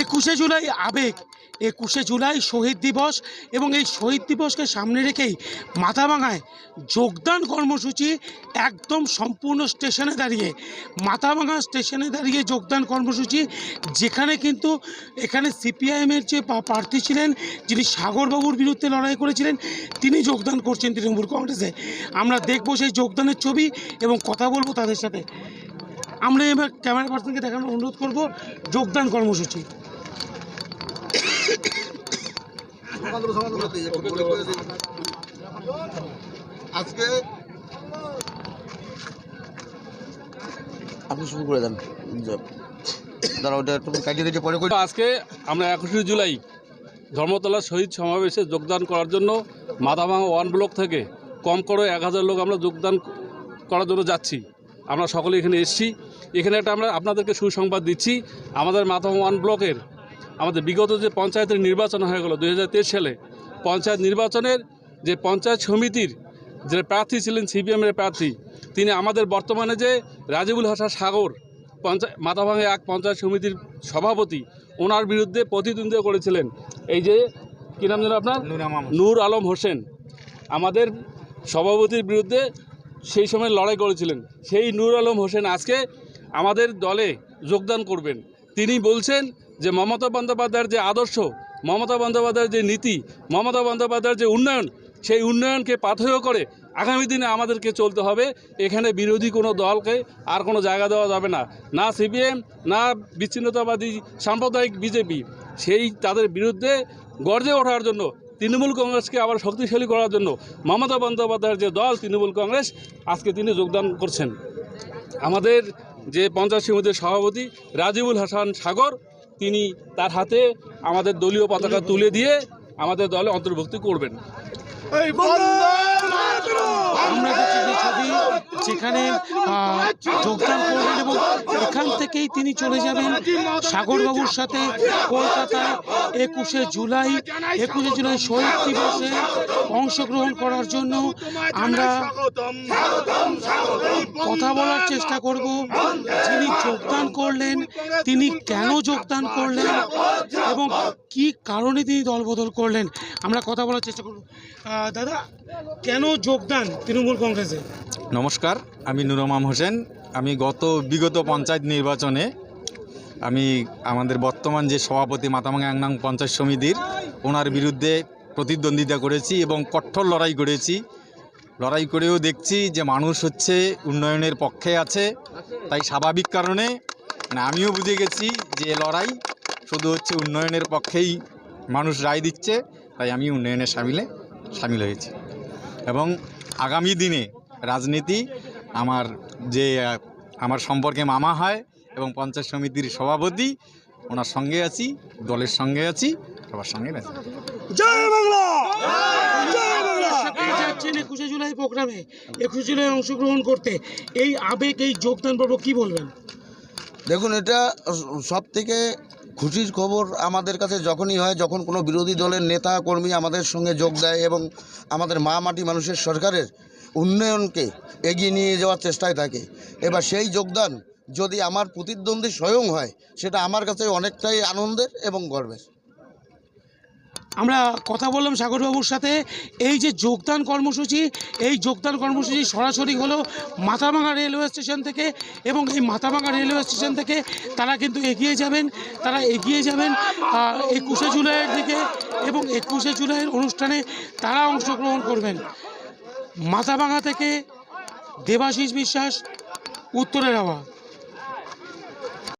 একুশে জুলাই আবেগ, একুশে জুলাই শহীদ দিবস এবং এই শহীদ দিবসকে সামনে রেখেই মাথাভাঙায় যোগদান কর্মসূচি একদম সম্পূর্ণ স্টেশনে দাঁড়িয়ে। মাথাভাঙা স্টেশনে দাঁড়িয়ে যোগদান কর্মসূচি, যেখানে কিন্তু এখানে সিপিআইএমের যে প্রার্থী ছিলেন, যিনি সাগরবাবুর বিরুদ্ধে লড়াই করেছিলেন, তিনি যোগদান করছেন তৃণমূল কংগ্রেসে। আমরা দেখব সেই যোগদানের ছবি এবং কথা বলব তাদের সাথে। আমরা এবার ক্যামেরা পার্সনকে দেখানোর অনুরোধ করব, যোগদান কর্মসূচি। আজকে আপনি শুরু করে দেন যে- দাঁড়া ওটা একটু কাটিয়ে দিতে পরে করি। আজকে আমরা একুশে জুলাই ধর্মতলা শহীদ সমাবেশে যোগদান করার জন্য মাথাভাঙা ওয়ান ব্লক থেকে কম করে এক হাজার লোক আমরা যোগদান করার জন্য যাচ্ছি। আমরা সকলে এখানে এসেছি। এখানে একটা আমরা আপনাদেরকে সুসংবাদ দিচ্ছি। আমাদের মাথাভাঙা ওয়ান ব্লকের আমাদের বিগত যে পঞ্চায়েতের নির্বাচন হয়ে গেল দুই সালে পঞ্চায়েত নির্বাচনের যে পঞ্চায়েত সমিতির যে প্রার্থী ছিলেন সিপিএমের প্রার্থী তিনি আমাদের বর্তমানে যে রাজিবুল হাসান সাগর পঞ্চায়েত মাথাভাঙে এক পঞ্চায়েত সমিতির সভাপতি ওনার বিরুদ্ধে প্রতিদ্বন্দ্বিতা করেছিলেন। এই যে কী নাম যেন আপনার? নূর আলম হোসেন। আমাদের সভাপতির বিরুদ্ধে সেই সময় লড়াই করেছিলেন। সেই নূর আলম হোসেন আজকে আমাদের দলে যোগদান করবেন। তিনি বলছেন যে মমতা বন্দ্যোপাধ্যায়ের যে আদর্শ, মমতা বন্দ্যোপাধ্যায়ের যে নীতি, মমতা বন্দ্যোপাধ্যায়ের যে উন্নয়ন, সেই উন্নয়নকে পাথেয় করে আগামী দিনে আমাদেরকে চলতে হবে। এখানে বিরোধী কোনো দলকে আর কোনো জায়গা দেওয়া যাবে না। না সিপিএম, না বিচ্ছিন্নতাবাদী সাম্প্রদায়িক বিজেপি, সেই তাদের বিরুদ্ধে গর্জে ওঠার জন্য, তৃণমূল কংগ্রেসকে আবার শক্তিশালী করার জন্য মমতা বন্দ্যোপাধ্যায়ের যে দল, তৃণমূল কংগ্রেস, আজকে তিনি যোগদান করছেন। আমাদের যে পঞ্চায়েত সমিতির সভাপতি রাজিবুল হাসান সাগর তিনি তার হাতে আমাদের দলীয় পতাকা তুলে দিয়ে আমাদের দলে অন্তর্ভুক্তি করবেন আমরা দেখছি যে ছবি আহ, যোগদান করবেন এবং এখান থেকেই তিনি চলে যাবেন সাগরবাবুর সাথে কলকাতায় একুশে জুলাই। একুশে জুলাই শহীদ দিবসে অংশগ্রহণ করার জন্য আমরা কথা বলার চেষ্টা করব। যিনি যোগদান করলেন তিনি কেন যোগদান করলেন এবং কি কারণে তিনি দলবদল করলেন আমরা কথা বলার চেষ্টা করব। দাদা কেন যোগদান তৃণমূল কংগ্রেসে? নমস্কার, আমি নুরমাম হোসেন। আমি গত বিগত পঞ্চায়েত নির্বাচনে আমি আমাদের বর্তমান যে সভাপতি মাতামাঙ্গা একনাং পঞ্চায়েত সমিতির, ওনার বিরুদ্ধে প্রতিদ্বন্দ্বিতা করেছি এবং কঠোর লড়াই করেছি। লড়াই করেও দেখছি যে মানুষ হচ্ছে উন্নয়নের পক্ষে আছে, তাই স্বাভাবিক কারণে মানে আমিও বুঝে গেছি যে লড়াই শুধু হচ্ছে উন্নয়নের পক্ষেই মানুষ রায় দিচ্ছে, তাই আমি উন্নয়নের সামিলে সামিল হয়েছি। এবং আগামী দিনে রাজনীতি আমার যে আমার সম্পর্কে মামা হয় এবং পঞ্চায়েত সমিতির সভাপতি ওনার সঙ্গে আছি দলের সঙ্গে আছি সবার সঙ্গে আছি। যাচ্ছেন একুশে জুলাই প্রোগ্রামে। একুশে জুলাই অংশগ্রহণ করতে। এই আবেগ এই যোগদান পর্ব কি বলবেন? দেখুন এটা সব থেকে খুশির খবর আমাদের কাছে যখনই হয় যখন কোনো বিরোধী দলের নেতা কর্মী আমাদের সঙ্গে যোগ দেয় এবং আমাদের মা মাটি মানুষের সরকারের উন্নয়নকে এগিয়ে নিয়ে যাওয়ার চেষ্টায় থাকে। এবার সেই যোগদান যদি আমার প্রতিদ্বন্দ্বী স্বয়ং হয়, সেটা আমার কাছে অনেকটাই আনন্দের এবং গর্বের। আমরা কথা বললাম সাগরবাবুর সাথে, এই যে যোগদান কর্মসূচি, এই যোগদান কর্মসূচি সরাসরি হলো মাথাভাঙা রেলওয়ে স্টেশন থেকে এবং এই মাথাভাঙা রেলওয়ে স্টেশন থেকে তারা কিন্তু এগিয়ে যাবেন, তারা এগিয়ে যাবেন একুশে জুলাইয়ের দিকে এবং একুশে জুলাইয়ের অনুষ্ঠানে তারা অংশগ্রহণ করবেন। মাথাভাঙা থেকে দেবাশিস বিশ্বাস উত্তরের হাওয়া